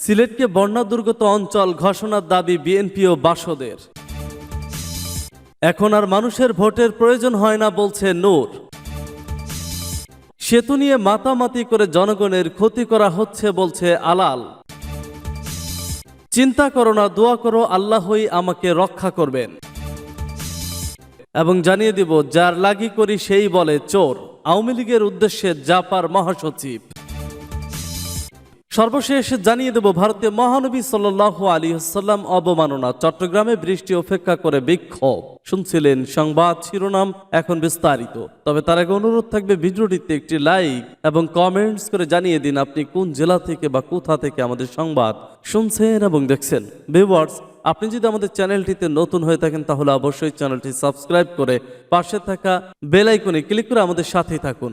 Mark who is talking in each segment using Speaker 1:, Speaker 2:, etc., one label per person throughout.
Speaker 1: সিলেটকে বন্যা দুর্গত অঞ্চল ঘোষণার দাবি বিএনপি ও বাসদের। এখন আর মানুষের ভোটের প্রয়োজন হয় না বলছে নূর। সেতু নিয়ে মাতামাতি করে জনগণের ক্ষতি করা হচ্ছে বলছে আলাল। চিন্তা করো না, দোয়া করো, আল্লাহই আমাকে রক্ষা করবেন। এবং জানিয়ে দিব, যার লাগি করি সেই বলে চোর। আওয়ামী লীগের উদ্দেশ্যে জাপার মহাসচিব। সর্বশেষ জানিয়ে দেব, ভারতীয় মহানবী সাল্লাহ আলী হাসাল্লাম অবমাননা। চট্টগ্রামে বৃষ্টি উপেক্ষা করে বিক্ষোভ। শুনছিলেন সংবাদ শিরোনাম, এখন বিস্তারিত। তবে তার আগে অনুরোধ থাকবে ভিডিওটিতে একটি লাইক এবং কমেন্টস করে জানিয়ে দিন আপনি কোন জেলা থেকে বা কোথা থেকে আমাদের সংবাদ শুনছেন এবং দেখছেন। ভিউয়ার্স আপনি যদি আমাদের চ্যানেলটিতে নতুন হয়ে থাকেন, তাহলে অবশ্যই চ্যানেলটি সাবস্ক্রাইব করে পাশে থাকা বেল আইকনে ক্লিক করে আমাদের সাথেই থাকুন।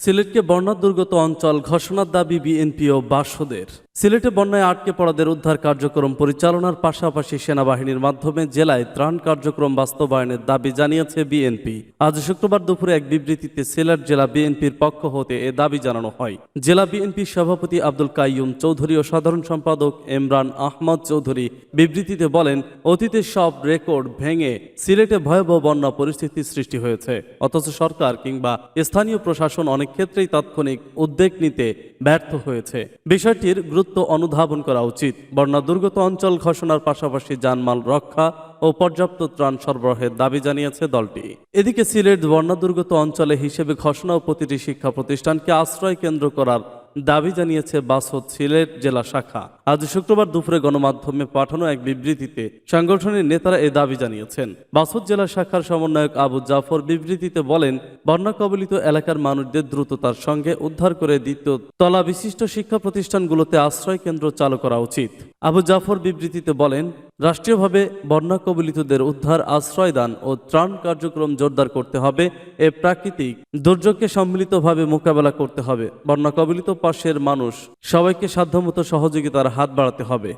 Speaker 1: সিলেটকে বন্যা দুর্গত অঞ্চল ঘোষণার দাবি বিএনপি ও বাসদের। সিলেটে বন্যায় আটকে পড়াদের উদ্ধার কার্যক্রম পরিচালনার পাশাপাশি সেনাবাহিনীর মাধ্যমে জেলায় ত্রাণ কার্যক্রম বাস্তবায়নের দাবি জানিয়েছে বিএনপি। আজ শুক্রবার দুপুরে এক বিবৃতিতে সিলেট জেলা বিএনপির পক্ষ হতে এ দাবি জানানো হয়। জেলা বিএনপির সভাপতি আব্দুল কাইয়ুম চৌধুরী ও সাধারণ সম্পাদক ইমরান আহমদ চৌধুরী বিবৃতিতে বলেন অতীতের সব রেকর্ড ভেঙে সিলেটে ভয়াবহ বন্যা পরিস্থিতি সৃষ্টি হয়েছে। অথচ সরকার কিংবা স্থানীয় প্রশাসন অনেক ক্ষেত্রেই তাৎক্ষণিক উদ্যোগ নিতে ব্যর্থ হয়েছে। বিষয়টির গুরুত্ব অনুধাবন করা উচিত। বন্যা দুর্গত অঞ্চল ঘোষণার পাশাপাশি যানমাল রক্ষা ও পর্যাপ্ত ত্রাণ সরবরাহের দাবি জানিয়েছে দলটি। এদিকে সিলেট বন্যা দুর্গত অঞ্চলে হিসেবে ঘোষণা ও প্রতিটি শিক্ষা প্রতিষ্ঠানকে আশ্রয় কেন্দ্র করার দাবি জানিয়েছে বাসদ সিলেট জেলা শাখা। আজ শুক্রবার দুপুরে গণমাধ্যমে পাঠানো এক বিবৃতিতে সংগঠনের নেতারা এ দাবি জানিয়েছেন। বাসদ জেলা শাখার সমন্বয়ক আবু জাফর বিবৃতিতে বলেন বন্যা কবলিত এলাকার মানুষদের দ্রুততার সঙ্গে উদ্ধার করে দ্বিতীয় তলা বিশিষ্ট শিক্ষা প্রতিষ্ঠানগুলোতে আশ্রয় কেন্দ্র চালু করা উচিত। আবু জাফর বিবৃতিতে বলেন, রাষ্ট্রীয়ভাবে বন্যা কবলিতদের উদ্ধার, আশ্রয়দান ও ত্রাণ কার্যক্রম জোরদার করতে হবে। এ প্রাকৃতিক দুর্যোগকে সম্মিলিতভাবে মোকাবেলা করতে হবে। বন্যা কবলিত পাশের মানুষ সবাইকে সাধ্যমতো সহযোগিতার হাত বাড়াতে হবে।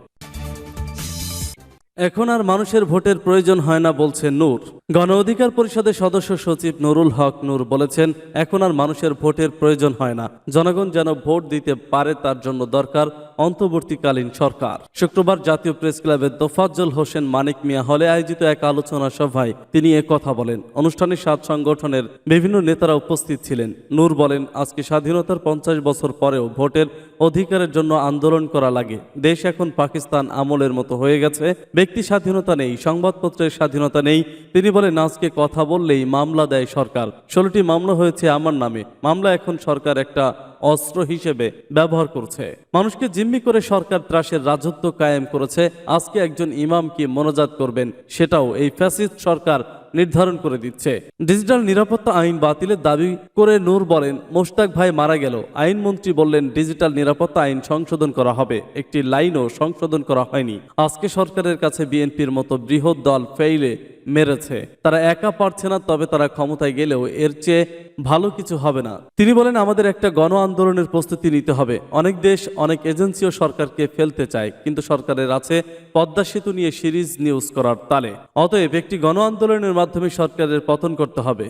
Speaker 1: এখন আর মানুষের ভোটের প্রয়োজন হয় না, বলছে নূর। গণ অধিকার পরিষদের সদস্য সচিব নুরুল হক নূর বলেছেন, এখন আর মানুষের ভোটের প্রয়োজন হয় না। জনগণ যেন ভোট দিতে পারে তার জন্য দরকার অন্তর্বর্তীকালীন সরকার। শুক্রবার জাতীয় প্রেস ক্লাবের তোফাজ্জল হোসেন, মানিক মিয়া হলে আয়োজিত এক আলোচনা সভায় তিনি এ কথা বলেন। অনুষ্ঠানে সাত সংগঠনের বিভিন্ন নেতারা উপস্থিত ছিলেন। নূর বলেন, আজকে স্বাধীনতার পঞ্চাশ বছর পরেও ভোটের অধিকারের জন্য আন্দোলন করা লাগে। দেশ এখন পাকিস্তান আমলের মতো হয়ে গেছে। ব্যক্তি স্বাধীনতা নেই, সংবাদপত্রের স্বাধীনতা নেই। তিনি বলেন, আজকে কথা বললেই মামলা দেয় সরকার। ষোলোটি মামলা হয়েছে আমার নামে। মামলা এখন সরকার একটা অস্ত্র হিসেবে ব্যবহার করছে। মানুষকে জিম্মি করে সরকার ত্রাসের রাজত্ব কায়েম করেছে। আজকে একজন ইমাম কি মনোজাত করবেন, সেটাও এই ফ্যাসিস্ট সরকার নির্ধারণ করে দিচ্ছে। ডিজিটাল নিরাপত্তা আইন বাতিলের দাবি করে নূর বলেন, মোশতাক ভাই মারা গেল। আইনমন্ত্রী বললেন, ডিজিটাল নিরাপত্তা আইন সংশোধন করা হবে। একটি লাইনও সংশোধন করা হয়নি। আজকে সরকারের কাছে বিএনপির মতো বৃহৎ দল ফেইলে মেরেছে। তারা একা পারছে না, তবে তারা ক্ষমতায় গেলেও এর চেয়ে ভালো কিছু হবে না। তিনি বলেন, আমাদের একটা গণ আন্দোলনের প্রস্তুতি নিতে হবে। অনেক দেশ, অনেক এজেন্সিও সরকারকে ফেলতে চায়, কিন্তু সরকারের আছে পদ্মা সেতু নিয়ে সিরিজ নিউজ করার তালে। অতএব একটি গণ আন্দোলনের মাধ্যমে সরকারের পতন করতে হবে।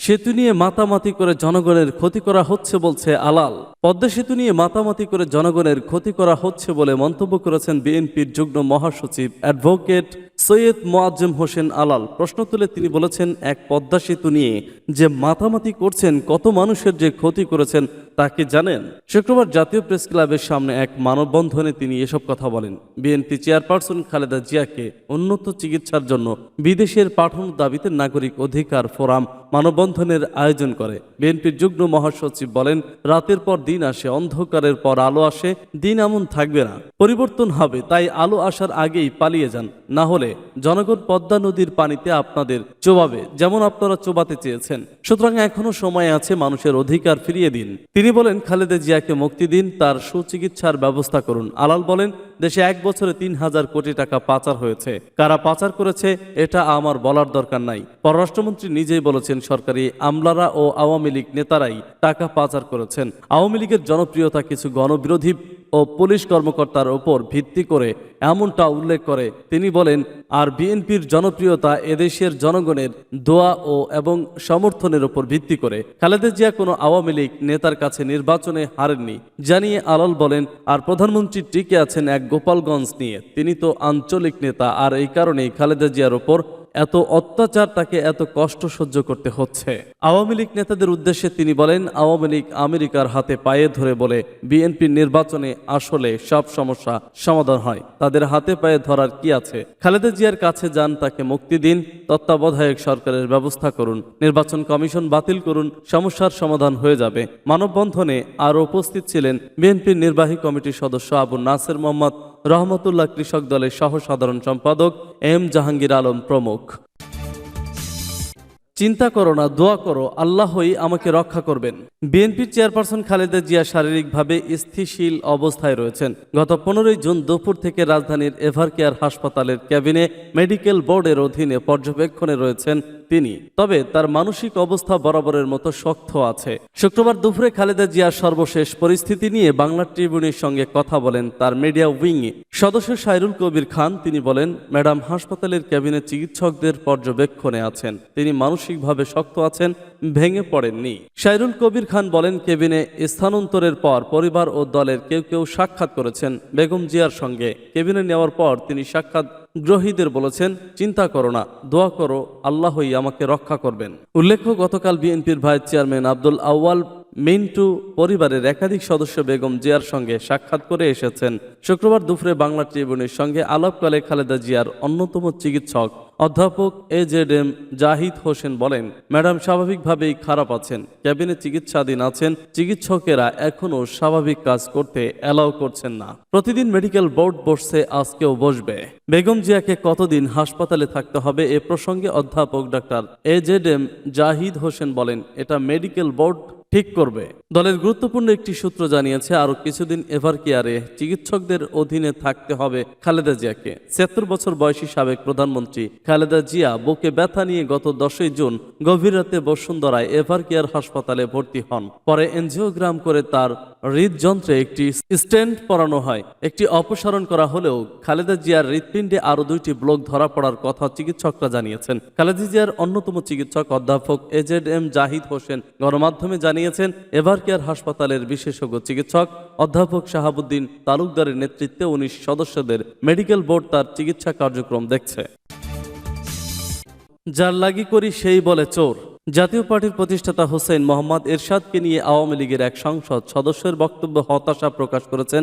Speaker 1: সেতু নিয়ে মাতামাতি করে জনগণের ক্ষতি করা হচ্ছে বলছে আলাল। পদ্মা সেতু নিয়ে মাতামাতি করে জনগণের ক্ষতি করা হচ্ছে বলে মন্তব্য করেছেন বিএনপির যুগ্ম মহাসচিব অ্যাডভোকেট সৈয়দ মোয়াজ্জেম হোসেন আলাল প্রশ্ন তুলে তিনি বলেছেন, এক পদ্মা সেতু নিয়ে যে মাতামাতি করছেন, কত মানুষের যে ক্ষতি করেছেন, তা কি জানেন? শুক্রবার জাতীয় প্রেস ক্লাবের সামনে এক মানববন্ধনে তিনি এসব কথা বলেন। বিএনপি চেয়ারপারসন খালেদা জিয়াকে উন্নত চিকিৎসার জন্য বিদেশের পাঠানোর দাবিতে নাগরিক অধিকার ফোরাম মানববন্ধনের আয়োজন করে। বিএনপির যুগ্ম মহাসচিব বলেন, রাতের পর দিন আসে, অন্ধকারের পর আলো আসে, দিন এমন থাকবে না। পরিবর্তন হবে, তাই আলো আসার আগেই পালিয়ে যান। না হলে জনগণ পদ্মা নদীর পানিতে আপনাদের চোবাবে, যেমন আপনারা চোবাতে চেয়েছেন। সুতরাং এখনও সময় আছে মানুষের অধিকার ফিরিয়ে দিন। তিনি বলেন, খালেদা জিয়াকে মুক্তি দিন, তার সুচিকিৎসার ব্যবস্থা করুন। আলাল বলেন, দেশে এক বছরে তিন হাজার কোটি টাকা পাচার হয়েছে। কারা পাচার করেছে, এটা আমার বলার দরকার নাই। পররাষ্ট্রমন্ত্রী নিজেই বলেছেন, সরকারি আমলারা ও আওয়ামী লীগ নেতারাই টাকা পাচার করেছেন। আওয়ামী লীগের জনপ্রিয়তা কিছু গণবিরোধী ও পুলিশ কর্মকর্তার ওপর ভিত্তি করে এমনটা উল্লেখ করে। তিনি বলেন, আর বিএনপির জনপ্রিয়তা এদেশের জনগণের দোয়া ও এবং সমর্থনের ওপর ভিত্তি করে। খালেদা জিয়া কোনো আওয়ামী লীগ নেতার কাছে নির্বাচনে হারেননি। জানিয়ে আলাল বলেন, আর প্রধানমন্ত্রী টিকে আছেন এক গোপালগঞ্জ নিয়ে। তিনি তো আঞ্চলিক নেতা, আর এই কারণেই খালেদা জিয়ার ওপর এত অত্যাচার তাকে এত কষ্ট সহ্য করতে হচ্ছে। আওয়ামী লীগ নেতাদের উদ্দেশ্যে তিনি বলেন, আওয়ামী লীগ আমেরিকার হাতে পায়ে ধরে বলে বিএনপির নির্বাচনে আসলে সব সমস্যা সমাধান হয়। তাদের হাতে পায়ে ধরার কি আছে? খালেদা জিয়ার কাছে যান, তাকে মুক্তি দিন, তত্ত্বাবধায়ক সরকারের ব্যবস্থা করুন, নির্বাচন কমিশন বাতিল করুন, সমস্যার সমাধান হয়ে যাবে। মানববন্ধনে আরও উপস্থিত ছিলেন বিএনপির নির্বাহী কমিটির সদস্য আবু নাসের মোহাম্মদ রহমতুল্লাহ কৃষক দলের সহ সাধারণ সম্পাদক এম জাহাঙ্গীর আলম প্রমুখ। চিন্তা করো না, দোয়া করো, আল্লাহই আমাকে রক্ষা করবেন। বিএনপির চেয়ারপারসন খালেদা জিয়া শারীরিকভাবে স্থিতিশীল অবস্থায় রয়েছেন। গত পনেরোই জুন দুপুর থেকে রাজধানীর এভারকেয়ার হাসপাতালের ক্যাবিনে মেডিকেল বোর্ডের অধীনে পর্যবেক্ষণে রয়েছেন তিনি, তবে তার মানসিক অবস্থা বরাবরের মতো শক্ত আছে। শুক্রবার দুপুরে খালেদা জিয়ার সর্বশেষ পরিস্থিতি নিয়ে বাংলা ট্রিবিউনের সঙ্গে কথা বলেন তার মিডিয়া উইং সদস্য সাইরুল কবির খান। তিনি বলেন, ম্যাডাম, হাসপাতালের ক্যাবিনে চিকিৎসকদের পর্যবেক্ষণে আছেন। তিনি মানসিকভাবে শক্ত আছেন, ভেঙে পড়েননি। সাইরুল কবির খান বলেন কেবিনে স্থানান্তরের পর পরিবার ও দলের কেউ কেউ সাক্ষাৎ করেছেন বেগম জিয়ার সঙ্গে। কেবিনে নেওয়ার পর তিনি সাক্ষাৎ গ্রহীদের বলেছেন, চিন্তা করো না, দোয়া করো, আল্লাহই আমাকে রক্ষা করবেন। উল্লেখ্য, গতকাল বিএনপির ভাইস চেয়ারম্যান আব্দুল আউয়াল মিন্টু পরিবারের একাধিক সদস্য বেগম জিয়ার সঙ্গে সাক্ষাৎ করে এসেছেন। শুক্রবার দুপুরে বাংলা ট্রিবিউনের সঙ্গে আলাপকালে খালেদা জিয়ার অন্যতম চিকিৎসক অধ্যাপক A Z M Zahid Hossain বলেন, ম্যাডাম স্বাভাবিকভাবেই খারাপ আছেন। ক্যাবিনে চিকিৎসাধীন আছেন। চিকিৎসকেরা এখনও স্বাভাবিক কাজ করতে অ্যালাউ করছেন না। প্রতিদিন মেডিকেল বোর্ড বসছে, আজকেও বসবে। বেগম জিয়াকে কতদিন হাসপাতালে থাকতে হবে এ প্রসঙ্গে অধ্যাপক doctor A Z M Zahid Hossain বলেন, এটা মেডিকেল বোর্ড ঠিক করবে। দলের গুরুত্বপূর্ণ একটি সূত্র জানিয়েছে, আরও কিছুদিন এভার কেয়ারে চিকিৎসকদের অধীনে থাকতে হবে খালেদা জিয়াকে। ছিয়াত্তর বছর বয়সী সাবেক প্রধানমন্ত্রী খালেদা জিয়া বুকে ব্যথা নিয়ে গত দশই জুন গভীর রাতে বসুন্ধরায় এভার কেয়ার হাসপাতালে ভর্তি হন। পরে এনজিওগ্রাম করে তার হৃদযন্ত্রে একটি স্টেন্ট পরানো হয়। একটি অপসারণ করা হলেও খালেদা জিয়ার হৃৎপিণ্ডে আরও দুইটি ব্লক ধরা পড়ার কথা চিকিৎসকরা জানিয়েছেন। খালেদা জিয়ার অন্যতম চিকিৎসক অধ্যাপক এজেড এম জাহিদ হোসেন গণমাধ্যমে জানিয়েছেন, এভার কেয়ার হাসপাতালের বিশেষজ্ঞ চিকিৎসক অধ্যাপক শাহাবুদ্দিন তালুকদারের নেতৃত্বে উনিশ সদস্যদের মেডিকেল বোর্ড তার চিকিৎসা কার্যক্রম দেখছে। যার লাগি করি সেই বলে চোর। জাতীয় পার্টির প্রতিষ্ঠাতা হোসেন মোহাম্মদ এরশাদকে নিয়ে আওয়ামী লীগের এক সংসদ সদস্যের বক্তব্য হতাশা প্রকাশ করেছেন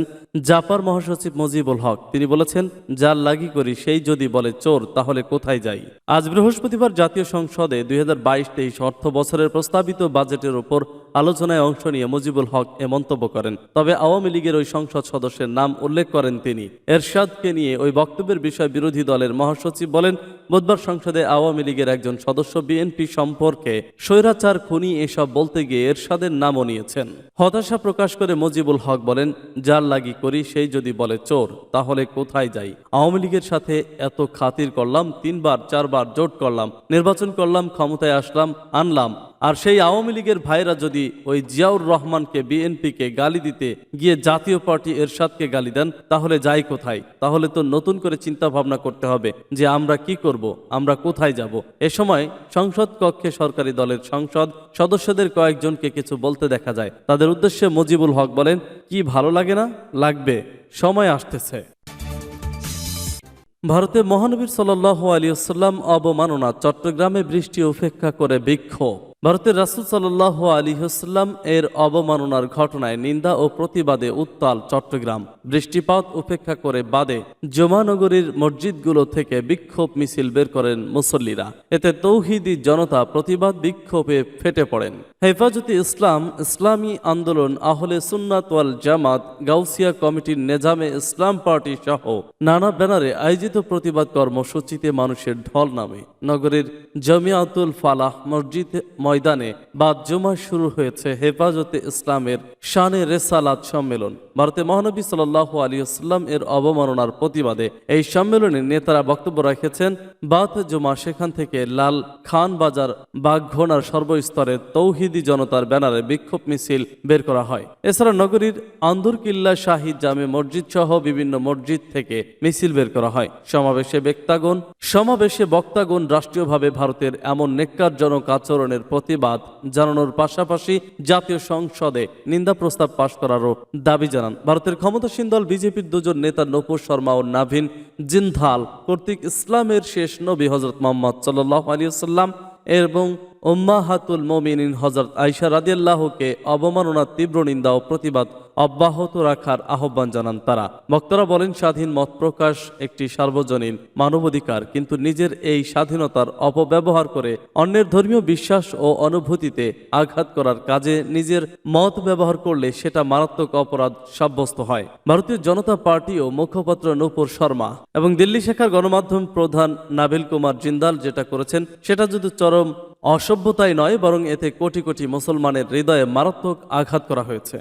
Speaker 1: জাপার মহাসচিব মুজিবুল হক। তিনি বলেছেন, যার লাগি করি, সেই যদি বলে চোর, তাহলে কোথায় যাই? আজ বৃহস্পতিবার জাতীয় সংসদে দুই হাজার বাইশ তেইশ অর্থ বছরের প্রস্তাবিত বাজেটের উপর আলোচনায় অংশ নিয়ে মুজিবুল হক এ মন্তব্য করেন। তবে আওয়ামী লীগের ওই সংসদ সদস্যের নাম উল্লেখ করেন তিনি। এরশাদকে নিয়ে ওই বক্তব্যের বিষয় বিরোধী দলের মহাসচিব বলেন, বুধবার সংসদে আওয়ামী লীগের একজন সদস্য বিএনপি সম্পর্কে স্বৈরাচার, খুনি এসব বলতে গিয়ে এরশাদের নামও নিয়েছেন। হতাশা প্রকাশ করে মজিবুল হক বলেন, যার লাগি করি, সেই যদি বলে চোর, তাহলে কোথায় যাই? আওয়ামী লীগের সাথে এত খাতির করলাম, তিনবার, চারবার জোট করলাম, নির্বাচন করলাম, ক্ষমতায় আসলাম, আনলাম আর সেই আওয়ামী লীগের ভাইরা যদি ওই জিয়াউর রহমানকে বিএনপিকে গালি দিতে গিয়ে জাতীয় পার্টি এরশাদকে গালি দেন, তাহলে যাই কোথায়? তাহলে তো নতুন করে চিন্তা ভাবনা করতে হবে যে আমরা কি করব, আমরা কোথায় যাব। এ সময় সংসদ কক্ষে সরকারি দলের সংসদ সদস্যদের কয়েকজনকে কিছু বলতে দেখা যায়। তাদের উদ্দেশ্যে মুজিবুল হক বলেন, কি ভালো লাগে না? লাগবে। সময় আসতেছে। ভারতে মহানবীর সাল্লাহ আলিয়াল্লাম অবমাননা, চট্টগ্রামে বৃষ্টি উপেক্ষা করে বিক্ষোভ। ভারতের রাসুল সাল্লাহ আলিহাস্লাম এর অবমাননার ঘটনায় নিন্দা ও প্রতিবাদে উত্তাল চট্টগ্রাম। বৃষ্টিপাত উপেক্ষা করে বাদে জমানগরীর মসজিদগুলো থেকে বিক্ষোভ মিছিল বের করেন মুসল্লিরা। এতে তৌহিদি জনতা প্রতিবাদ বিক্ষোভে ফেটে পড়েন। হেফাজতে ইসলাম, ইসলামী আন্দোলন, আহলে সুন্নাত ওয়াল জামাত, গাউসিয়া কমিটির নেজামে ইসলাম পার্টি সহ নানা ব্যানারে আয়োজিত প্রতিবাদ কর্মসূচিতে মানুষের ঢল নামে। নগরীর জমিয়াতুল ফালাহ মসজিদ ময়দানে বাদ জুমা শুরু হয়েছে হেফাজতে ইসলামের শানে রেসালাত সম্মেলন। ভারতে মহানবী সাল্লাহ আলিয়াল্লাম এর অবমাননার প্রতিবাদে এই সম্মেলনে নেতারা বক্তব্য রেখেছেন, বাদ জুমা সেখান থেকে লাল খান বাজার বাঘঘোনার সর্বস্তরের তৌহিদি জনতার ব্যানারে বিক্ষোভ মিছিল বের করা হয়। এছাড়া নগরীর আন্দরকিল্লা শাহিদ জামে মসজিদ সহ বিভিন্ন মসজিদ থেকে মিছিল বের করা হয়। সমাবেশে বক্তাগণ সমাবেশে বক্তাগণ রাষ্ট্রীয়ভাবে ভারতের এমন নেককারজনক আচরণের প্রতিবাদ জানানোর পাশাপাশি জাতীয় সংসদে নিন্দা প্রস্তাব পাশ করারও দাবি জানান। ভারতের ক্ষমতাসীন দল বিজেপির দুজন নেতা নপুর শর্মা ও নাভিন জিন্দাল কর্তৃক ইসলামের শেষ নবী হজরত মোহাম্মদ সাল্লাহ আলিয়াল্লাম এবং উম্মাহাতুল মমিনিন হজরত আইসা রাদিয়াল্লাহকে অবমাননার তীব্র নিন্দা ও প্রতিবাদ অব্যাহত রাখার আহ্বান জানান তারা। বক্তারা বলেন, স্বাধীন মত প্রকাশ একটি সার্বজনীন মানবাধিকার, কিন্তু নিজের এই স্বাধীনতার অপব্যবহার করে অন্যের ধর্মীয় বিশ্বাস ও অনুভূতিতে আঘাত করার কাজে নিজের মত ব্যবহার করলে সেটা মারাত্মক অপরাধ সাব্যস্ত হয়। ভারতীয় জনতা পার্টি ও মুখপাত্র নূপুর শর্মা এবং দিল্লি শাখার গণমাধ্যম প্রধান নাবিল কুমার জিন্দাল যেটা করেছেন, সেটা যদি চরম অসভ্যতাই নয় বরং এতে কোটি কোটি মুসলমানের হৃদয়ে মারাত্মক আঘাত করা হয়েছে।